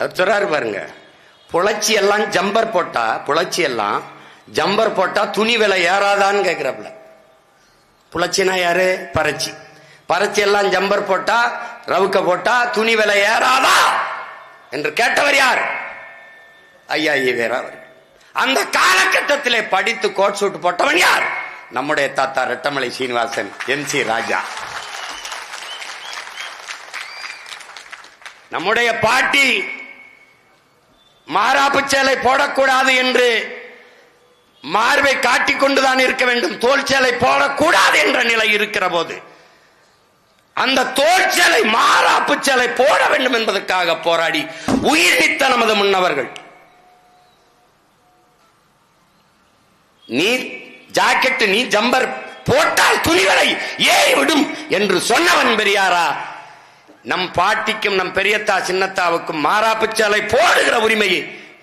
அவர் சொல்றாரு பாருங்க. புழைச்சி எல்லாம் ஜம்பர் போட்டா புழைச்சி எல்லாம் ஜம்பர் போட்டா துணி விலை ஏறாதான்னு கேக்குறாப்புல. புழைச்சினா யாரு? பறச்சி பறச்சி எல்லாம் ஜம்பர் போட்டா ரவுக்க போட்டா துணி விலை ஏறாதா? என்று கேட்டவர் யார்? ஐயா ஈவேரா அவர் அந்த காலகட்டத்திலே படித்து கோட் சூட் போட்டவன் யார்? நம்முடைய தாத்தா ரெட்டமலை சீனிவாசன் எம் சி ராஜா. நம்முடைய பாட்டி மாறாப்பு சேலை போடக்கூடாது என்று மார்பை காட்டிக்கொண்டுதான் இருக்க வேண்டும். தோல் சேலை போடக்கூடாது என்ற நிலை இருக்கிற போது அந்த தோல் சேலை மாறாப்பு சேலை போட வேண்டும் என்பதற்காக போராடி உயிர் நீத்த நமது முன்னவர்கள். நீ ஜாக்கெட் நீ ஜம்பர் போட்டால் துணிகளை ஏறிவிடும் என்று சொன்னவன் பெரியாரா? நம் பாட்டிக்கும் நம் பெரியத்தா சின்னத்தாவுக்கும் மாறாப்புச்சாலை போடுகிற உரிமையை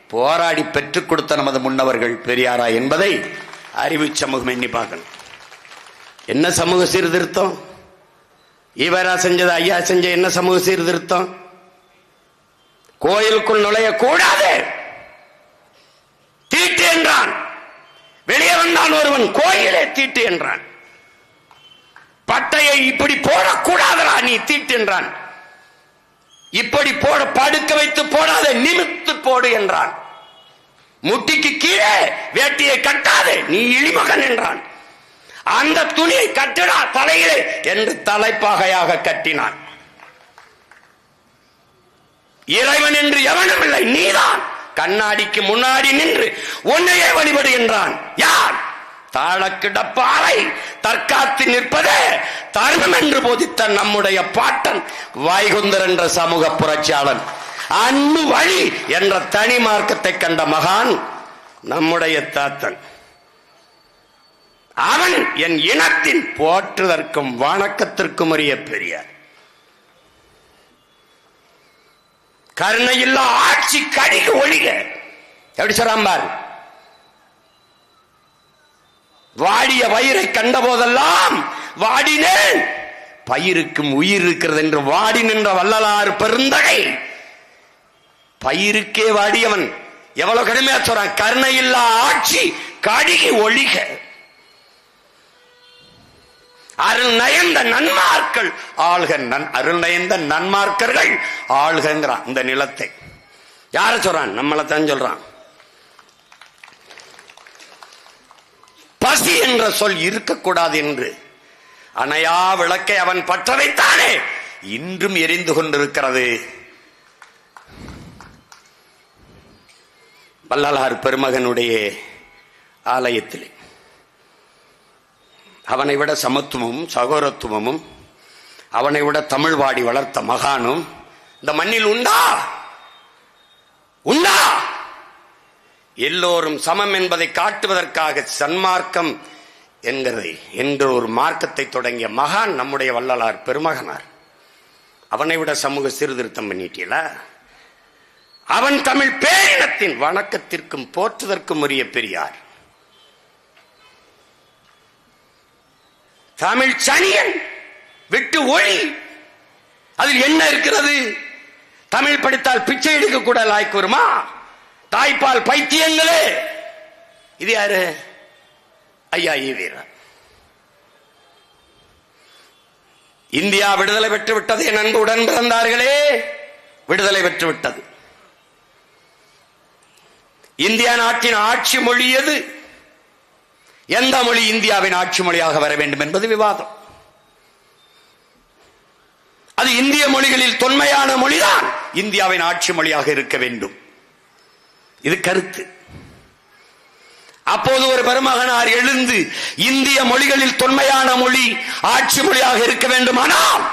போராடி பெற்றுக் கொடுத்த நமது முன்னவர்கள் பெரியாரா என்பதை அறிவு சமூகம் எண்ணி பார்க்கணும். என்ன சமூக சீர்திருத்தம்? ஈவரா செஞ்சது ஐயா செஞ்ச என்ன சமூக சீர்திருத்தம்? கோயிலுக்குள் நுழைய கூடாது தீட்டு என்றான். வெளியே வந்தான் ஒருவன் கோயிலே தீட்டு என்றான். பட்டையை இப்படி போடக்கூடாதரா நீ தீட்டு என்றான். இப்படி போட படுக்க வைத்து போடாத நிமித்து போடு என்றான். முட்டிக்கு கீழே வேட்டியை கட்டாதே நீ இழிமகன் என்றான். அந்த துணியை கட்டினா தலையிலே என்று தலைப்பாகையாக கட்டினான். இறைவன் என்று எவனும் இல்லை நீதான். கண்ணாடிக்கு முன்னாடி நின்று உன்னையே வழிபடு என்றான். யார்? தாழக்கிடப்பாறை. தற்காத்து நிற்பதே தர்மம் என்று போதித்த நம்முடைய பாட்டன் வைகுந்தர் என்ற சமூக புரட்சியாளன். அன்பு வழி என்ற தனி மார்க்கத்தை கண்ட மகான் நம்முடைய தாத்தன். அவன் என் இனத்தின் போற்றுதற்கும் வணக்கத்திற்கும் உரிய பெரியார். கருணையில்லா ஆட்சி கடிக ஒழிக. எப்படி சொல்றான் பாரு? வாடிய வயிறை கண்ட போதெல்லாம் வாடினேன். பயிருக்கும் உயிர் இருக்கிறது என்று வாடி நின்ற வள்ளலார் பெருந்தகை. பயிருக்கே வாடியவன். எவ்வளவு கடுமையா சொல்றான்? கருணையில்லா ஆட்சி கடுகி ஒழிக. அருள் நயந்த நன்மார்கள். ஆள்க நன் அருள் நயந்த நன்மார்க்கர்கள். ஆள்கிறான் இந்த நிலத்தை. யார சொல்றான்? நம்மளை தான் சொல்றான். பசி என்ற சொல் இருக்கக்கூடாது என்று. அணையா விளக்கை அவன் பற்ற வைத்தானே இன்றும் எரிந்து கொண்டிருக்கிறது. வள்ளலார் பெருமகனுடைய ஆலயத்தில். அவனை விட சமத்துவமும் சகோரத்துவமும் அவனை விட தமிழ் வாடி வளர்த்த மகானும் இந்த மண்ணில் உண்டா? உண்டா? எல்லோரும் சமம் என்பதை காட்டுவதற்காக சன்மார்க்கம் என்கிறது என்கிற ஒரு மார்க்கத்தை தொடங்கிய மகான் நம்முடைய வள்ளலார் பெருமகனார். அவனை விட சமூக சீர்திருத்தம் பண்ணிட்டீல அவன் தமிழ் பேரினத்தின் வணக்கத்திற்கும் போற்றுதற்கும் உரிய பெரியார். தமிழ் சனியன் விட்டு ஒளி. அதில் என்ன இருக்கிறது? தமிழ் படித்தால் பிச்சை எடுக்க கூட லாய்க்கு வருமா? தாய்ப்பால் பைத்தியங்களே. இது யாரு? ஐயா ஈவீரா இந்தியா விடுதலை பெற்று விட்டது என் அன்பு உடன் பிறந்தார்களே. விடுதலை பெற்று விட்டது இந்தியா நாட்டின் ஆட்சி மொழி எது எந்த மொழி இந்தியாவின் ஆட்சி மொழியாக வர வேண்டும் என்பது விவாதம். அது இந்திய மொழிகளில் தொன்மையான மொழிதான். இந்தியாவின் ஆட்சி மொழியாக இருக்க வேண்டும். இது கருத்து. அப்போது ஒரு பெருமகனார் எழுந்து இந்திய மொழிகளில் தொன்மையான மொழி ஆட்சி மொழியாக இருக்க வேண்டுமானால்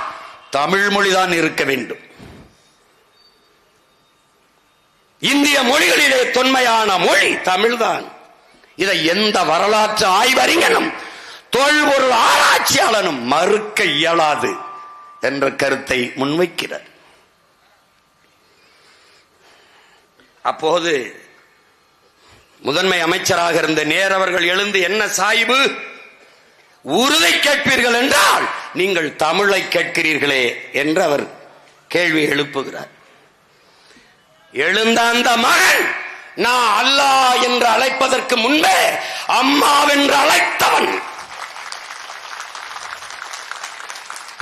தமிழ் மொழிதான் இருக்க வேண்டும். இந்திய மொழிகளிலே தொன்மையான மொழி தமிழ்தான். இதை எந்த வரலாற்று ஆய்வறிஞனும் தொல்பொருள் ஆராய்ச்சியாளனும் மறுக்க இயலாது என்ற கருத்தை முன்வைக்கிறார். அப்போது முதன்மை அமைச்சராக இருந்த நேர் அவர்கள் எழுந்து என்ன சாய்வு உறுதை கேட்பீர்கள் என்றால் நீங்கள் தமிழை கேட்கிறீர்களே என்று அவர் கேள்வி எழுப்புகிறார். எழுந்த அந்த மகன் நான் அல்லாஹ் என்று அழைப்பதற்கு முன்பே அம்மாவென்று அழைத்தவன்.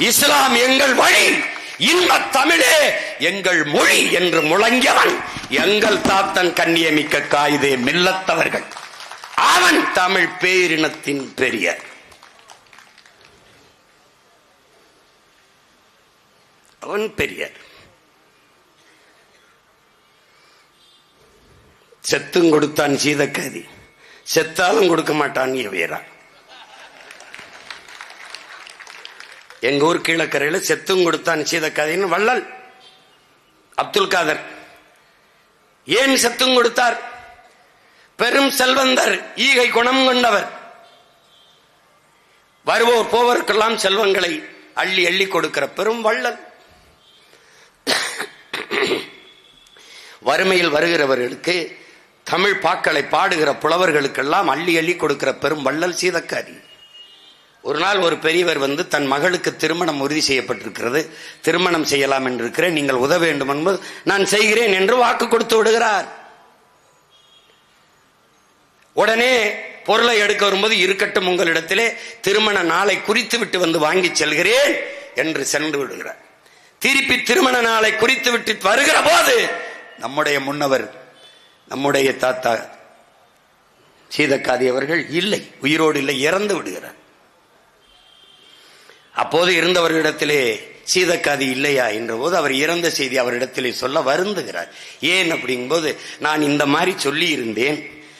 இஸ்லாம் எங்கள் வழி இன்ப தமிழே எங்கள் மொழி என்று முழங்கியவன். எங்கள் தாத்தன் கண்ணியமிக்க காயுதே மில்லத்தவர்கள். அவன் தமிழ் பேரினத்தின் பெரிய அவன் பெரியர். செத்தும் கொடுத்தான் சீதக்காதி. செத்தாலும் கொடுக்க மாட்டான் வீரா எங்க ஊர் கீழக்கரையில் செத்தும் கொடுத்தான் சீதக்காதின்னு வள்ளல் அப்துல் காதர் ஏன் செத்தும் கொடுத்தார்? பெரும் செல்வந்தர் ஈகை குணம் கொண்டவர். வருவோர் போவருக்கெல்லாம் செல்வங்களை அள்ளி அள்ளி கொடுக்கிற பெரும் வள்ளல். வறுமையில் வருகிறவர்களுக்கு தமிழ் பாக்களை பாடுகிற புலவர்களுக்கெல்லாம் அள்ளி அள்ளி கொடுக்கிற பெரும் வள்ளல் சீதக்காரி. ஒரு நாள் ஒரு பெரியவர் வந்து தன் மகளுக்கு திருமணம் உறுதி செய்யப்பட்டிருக்கிறது. திருமணம் செய்யலாம் என்று இருக்கிறேன் நீங்கள் உதவ வேண்டும் என்பது நான் செய்கிறேன் என்று வாக்கு கொடுத்து விடுகிறார். உடனே பொருளை எடுக்க வரும்போது இருக்கட்டும் உங்களிடத்திலே திருமண நாளை குறித்து விட்டு வந்து வாங்கி செல்கிறேன் என்று சென்று விடுகிறார். திருப்பி திருமண நாளை குறித்து விட்டு வருகிற போது நம்முடைய முன்னவர் நம்முடைய தாத்தா சீதக்காதி அவர்கள் இல்லை உயிரோடு இல்லை இறந்து விடுகிறார். அப்போது இருந்தவர்களிடத்திலே சீதக்காதி இல்லையா என்ற போது அவர் இறந்த செய்தி அவரிடத்திலே சொல்ல வருந்துகிறார். ஏன் அப்படிங்கும்போது நான் இந்த மாதிரி சொல்லி இருந்தேன்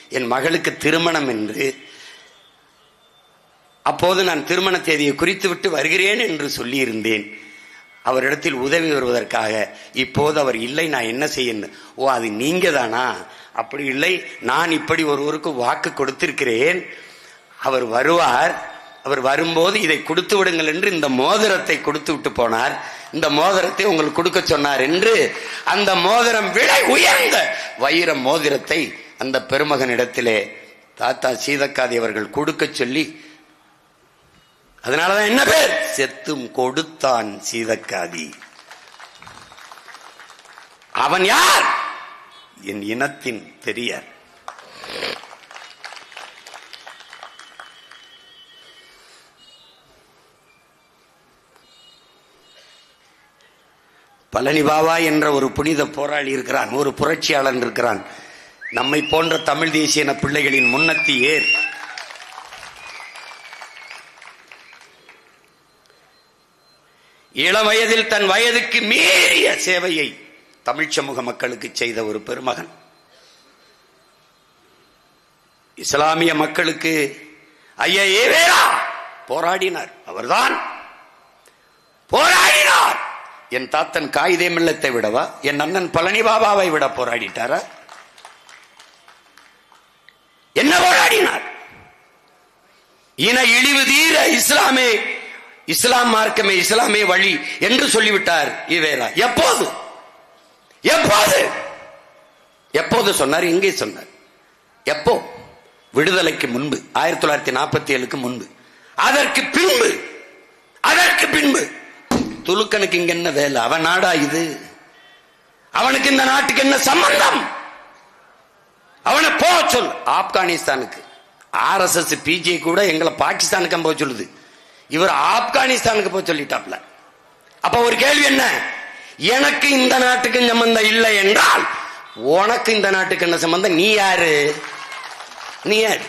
என் மகளுக்கு திருமணம் என்று. அப்போது நான் திருமண தேதியை குறித்து விட்டு வருகிறேன் என்று சொல்லியிருந்தேன். அவரிடத்தில் உதவி வருவதற்காக இப்போது அவர் இல்லை நான் என்ன செய்யணும் ஓ அது நீங்க தானா அப்படி இல்லை நான் இப்படி ஒருவருக்கு வாக்கு கொடுத்திருக்கிறேன். அவர் வருவார். அவர் வரும்போது இதை கொடுத்து விடுங்கள் என்று இந்த மோதிரத்தை கொடுத்து விட்டு போனார். இந்த மோதிரத்தை உங்களுக்கு கொடுக்க சொன்னார் என்று அந்த மோதிரம் விலை உயர்ந்த வைர மோதிரத்தை அந்த பெருமகனிடத்திலே தாத்தா சீதக்காதி அவர்கள் கொடுக்க சொல்லி அதனாலதான் என்ன பேர்? செத்தும் கொடுத்தான் சீதக்காதி. அவன் யார்? என் இனத்தின் பெரியார். பழனி பாபா என்ற ஒரு புனித போராளி இருக்கிறான் ஒரு புரட்சியாளன் இருக்கிறான். நம்மை போன்ற தமிழ் தேசியன பிள்ளைகளின் முன்னத்தி ஏர். இள வயதில் தன் வயதுக்கு மீறிய சேவையை தமிழ் சமூக மக்களுக்கு செய்த ஒரு பெருமகன். இஸ்லாமிய மக்களுக்கு ஐயா ஏவேரா போராடினார். அவர்தான் போராடினார். என் தாத்தன் காகிதே மில்லத்தை விடவா? என் அண்ணன் பழனி பாபாவை விட போராடிட்டாரா? என்ன போராடினார்? இன இழிவு தீர இஸ்லாமே இஸ்லாம் மார்க்கமே இஸ்லாமே வழி என்று சொல்லிவிட்டார் இவேரா. எப்போது? எப்போது? எப்போது சொன்னார்? எங்கே சொன்னார். எப்போ? விடுதலைக்கு முன்பு ஆயிரத்தி தொள்ளாயிரத்தி நாற்பத்தி ஏழுக்கு முன்பு. அதற்கு பின்பு அதற்கு பின்பு துலுக்கனுக்கு இங்க என்ன வேலை? அவன் நாடா இது? அவனுக்கு இந்த நாட்டுக்கு என்ன சம்பந்தம்? அவனை போ சொல். ஆப்கானிஸ்தானுக்கு. ஆர் எஸ் எஸ் பிஜே கூட எங்களை பாகிஸ்தானுக்கு போக சொல்லுது. இவர் ஆப்கானிஸ்தானுக்கு போய் சொல்லிட்டாப்ல. அப்ப ஒரு கேள்வி என்ன? எனக்கு இந்த நாட்டுக்கு சம்பந்தம் இல்லை என்றால் உனக்கு இந்த நாட்டுக்கு என்ன சம்பந்தம்? நீ யாரு? நீ யாரு?